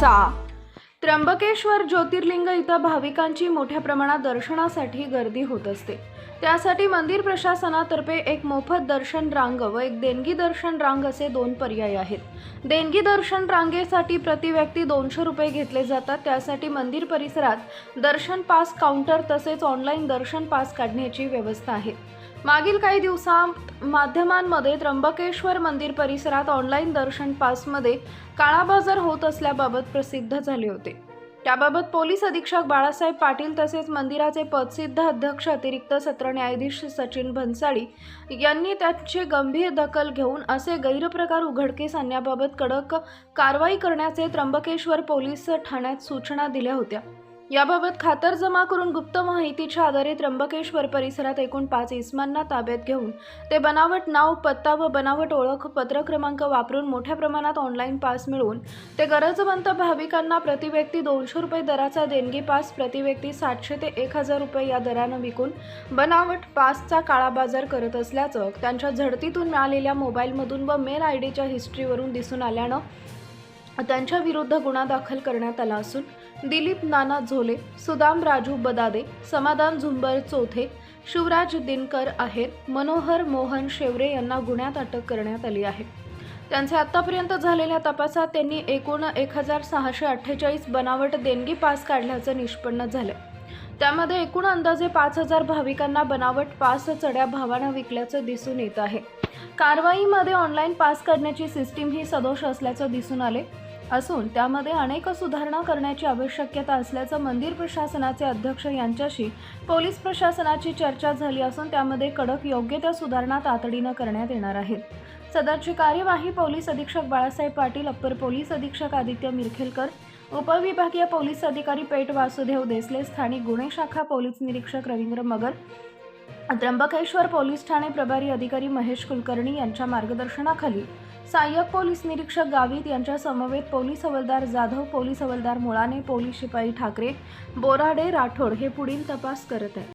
चा. त्र्यंबकेश्वर ज्योतिर्लिंग इथं भाविकांची मोठ्या प्रमाणात दर्शनासाठी गर्दी होत असते. त्यासाठी मंदिर प्रशासनातर्फे एक मोफत दर्शन रांग व एक देणगी दर्शन रांग असे दोन पर्याय आहेत. देणगी दर्शन रांगेसाठी प्रति व्यक्ती दोनशे रुपये घेतले जातात. त्यासाठी मंदिर परिसरात दर्शन पास काउंटर तसेच ऑनलाईन दर्शन पास काढण्याची व्यवस्था आहे. मागील काही दिवसांत माध्यमांमध्ये त्र्यंबकेश्वर मंदिर परिसरात ऑनलाईन दर्शन पासमध्ये काळाबाजार होत असल्याबाबत प्रसिद्ध झाले होते. त्याबाबत पोलीस अधीक्षक बाळासाहेब पाटील तसेच मंदिराचे पदसिद्ध अध्यक्ष अतिरिक्त सत्र न्यायाधीश सचिन भन्साळी यांनी त्याची गंभीर दखल घेऊन असे गैरप्रकार उघडकीस आणण्याबाबत कडक कारवाई करण्याचे त्र्यंबकेश्वर पोलीस ठाण्यात सूचना दिल्या होत्या. याबाबत खातर जमा करून गुप्त माहितीच्या आधारे त्र्यंबकेश्वर परिसरात एकूण पाच इस्मांना ताब्यात घेऊन ते बनावट नाव पत्ता व बनावट ओळख पत्र क्रमांक वापरून मोठ्या प्रमाणात ऑनलाईन पास मिळवून ते गरजवंत भाविकांना प्रतिव्यक्ती दोनशे रुपये दराचा देणगी पास प्रतिव्यक्ती सातशे ते एक हजार रुपये या दरानं विकून बनावट पासचा काळाबाजार करत असल्याचं त्यांच्या झडतीतून मिळालेल्या मोबाईलमधून व मेल आय डीच्या हिस्ट्रीवरून दिसून आल्यानं त्यांच्या विरुद्ध गुन्हा दाखल करण्यात आला असून दिलीप नाना झोले सुदाम राजू बदादे समाधान झुंबर चोथे शिवराज दिनकर आहेर मनोहर मोहन शेवरे यांना गुन्ह्यात अटक करण्यात आली आहे. त्यांचे आतापर्यंत झालेल्या तपासात त्यांनी एकूण एक हजार सहाशे अठ्ठेचाळीस बनावट देणगी पास काढल्याचं निष्पन्न झालं त्यामध्ये एकूण अंदाजे पाच हजार भाविकांना बनावट पास चढ्या भावानं विकल्याचं दिसून येत आहे. कारवाईमध्ये ऑनलाईन पास काढण्याची सिस्टीम ही सदोष असल्याचं दिसून आले असून त्यामध्ये अनेक सुधारणा करण्याची आवश्यकता असल्याचं मंदिर प्रशासनाचे अध्यक्ष यांच्याशी पोलीस प्रशासनाची चर्चा झाली असून त्यामध्ये कडक योग्य त्या सुधारणा तातडीनं करण्यात येणार आहेत. सदरची कार्यवाही पोलीस अधीक्षक बाळासाहेब पाटील अप्पर पोलीस अधीक्षक आदित्य मिरखेलकर उपविभागीय पोलीस अधिकारी पेठ वासुदेव देसले स्थानिक गुन्हे शाखा पोलीस निरीक्षक रवींद्र मगर त्र्यंबकेश्वर पोलीस ठाणे प्रभारी अधिकारी महेश कुलकर्णी यांच्या मार्गदर्शनाखाली सहाय्यक पोलीस निरीक्षक गावित यांच्या समवेत पोलीस हवालदार जाधव पोलीस हवालदार मुळाने पोलीस शिपाई ठाकरे बोराडे राठोड हे पुढील तपास करत आहेत.